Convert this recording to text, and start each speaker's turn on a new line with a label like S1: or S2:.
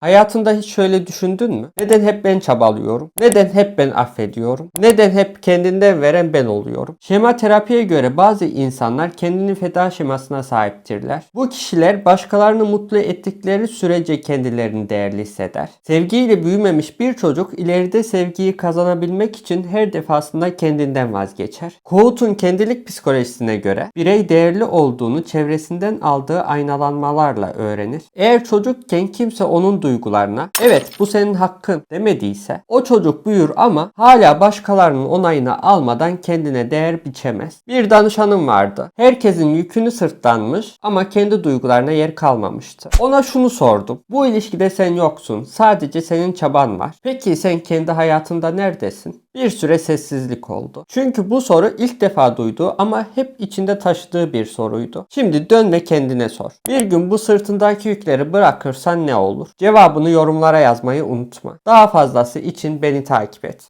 S1: Hayatında hiç şöyle düşündün mü? Neden hep ben çabalıyorum? Neden hep ben affediyorum? Neden hep kendinden veren ben oluyorum? Şema terapiye göre bazı insanlar kendini feda şemasına sahiptirler. Bu kişiler başkalarını mutlu ettikleri sürece kendilerini değerli hisseder. Sevgiyle büyümemiş bir çocuk ileride sevgiyi kazanabilmek için her defasında kendinden vazgeçer. Kohut'un kendilik psikolojisine göre birey değerli olduğunu çevresinden aldığı aynalanmalarla öğrenir. Eğer çocukken kimse onun duygularına evet bu senin hakkın demediyse o çocuk büyür ama hala başkalarının onayını almadan kendine değer biçemez. Bir danışanım vardı. Herkesin yükünü sırtlanmış ama kendi duygularına yer kalmamıştı. Ona şunu sordum. Bu ilişkide sen yoksun. Sadece senin çaban var. Peki sen kendi hayatında neredesin? Bir süre sessizlik oldu. Çünkü bu soru ilk defa duyduğu ama hep içinde taşıdığı bir soruydu. Şimdi dön ve kendine sor. Bir gün bu sırtındaki yükleri bırakırsan ne olur? Cevabını yorumlara yazmayı unutma. Daha fazlası için beni takip et.